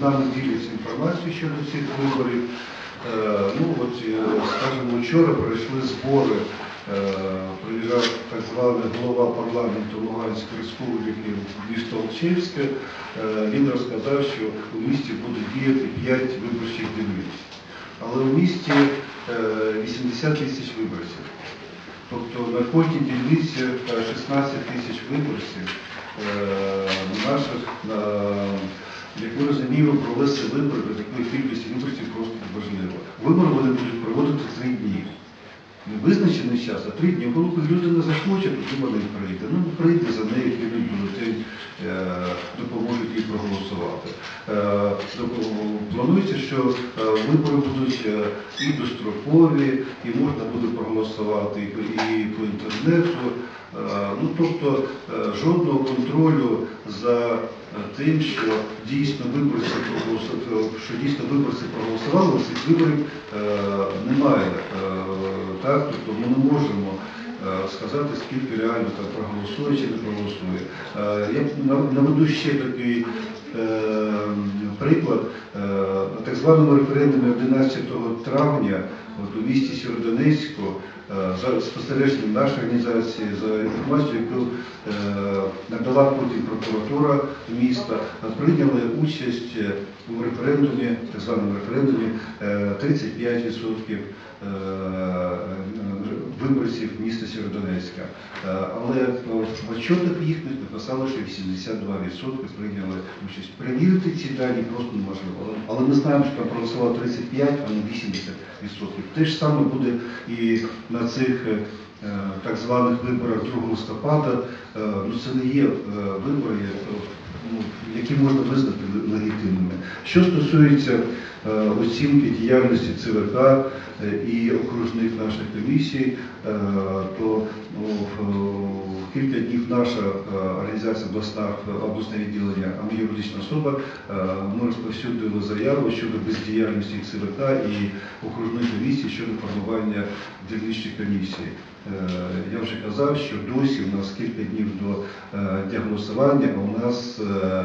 нами діляться інформацією щодо цих виборів. Е, Ну, от, е, скажімо, вчора пройшли збори, е, приїжджав так званий голова парламенту Луганської республіки місто Олчевське. Він розказав, що у місті буде діяти 5 виборчих дільниць. Але в місті е, 80 тисяч виборців. Тобто на кожній дільниці е, 16 тисяч виборців. Наших, як ми розуміємо, провести вибори до такої кількості виборців просто неможливо. Вибори вони будуть проводити три дні. Не визначений час, а три дні. Коли людина захоче, тоді вона і прийде. Ну, прийде за нею, підуть бюлетень, е, допоможуть їй проголосувати. Е, Планується, що е, вибори будуть і дострокові, і можна буде проголосувати і по інтернету. Е, Ну, тобто е, жодного контролю за е, тим, що дійсно виборці проголосували, що дійсно виборці проголосували, цих виборів е, немає. Е, Так, тобто ми не можемо е, сказати, скільки реально там проголосує чи не проголосує. Е, Я наведу ще такий е, приклад. Е, На так званому референдумі 11 травня у місті Сєвєродонецьку е, за спостереженням нашої організації, за інформацією, яку е, надала потім прокуратура міста, е, прийняли участь е, у референдумі, так званому референдумі, е, 35% е, виборців міста Сєвєродонецька. Е, Але в отчетах їхніх написали, що 82% прийняли участь. Перевірити ці дані просто неможливо. Але- ми знаємо, що там проголосувало 35, а не 80%. Те ж саме буде і на цих е, е, так званих виборах 2 листопада. Е, Ну, це не є е, вибори, е, ну, які можна визнати легітимними. Що стосується е, оцінки діяльності ЦВК е, і окружних наших комісій, е, то ну, в- кілька днів наша е, організація обласна, обласне відділення, а ми юридична особа, е, ми розповсюдили заяву щодо бездіяльності ЦВК і окружних комісій щодо формування дільничних комісій. Е, Я вже казав, що досі у нас кілька днів до е, дня голосування, а у нас е,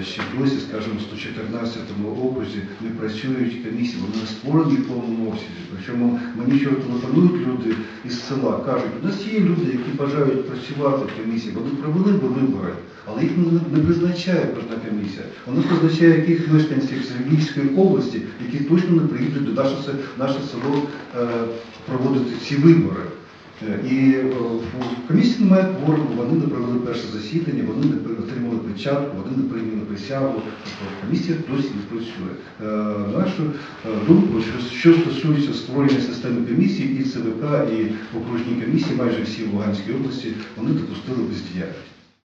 е, ще досі, скажімо, в 114 окрузі не працюють комісії, вони створені в повному обсязі. Причому мені вчора телефонують люди із села, кажуть, у нас є люди, які бажають працювати в комісії, вони провели би вибори, але їх не, призначає кожна комісія. Вона призначає яких мешканців з Львівської області, які точно не приїдуть до нашого, село е, проводити ці вибори. Е, І е, в комісії немає кворуму, вони не провели перше засідання, вони не отримали печатку, вони не прийняли присягу. Тобто комісія досі не працює. Е, Нашу думку, що стосується створення системи комісії, і ЦВК, і окружні комісії, майже всі в Луганській області, вони допустили бездіяльність.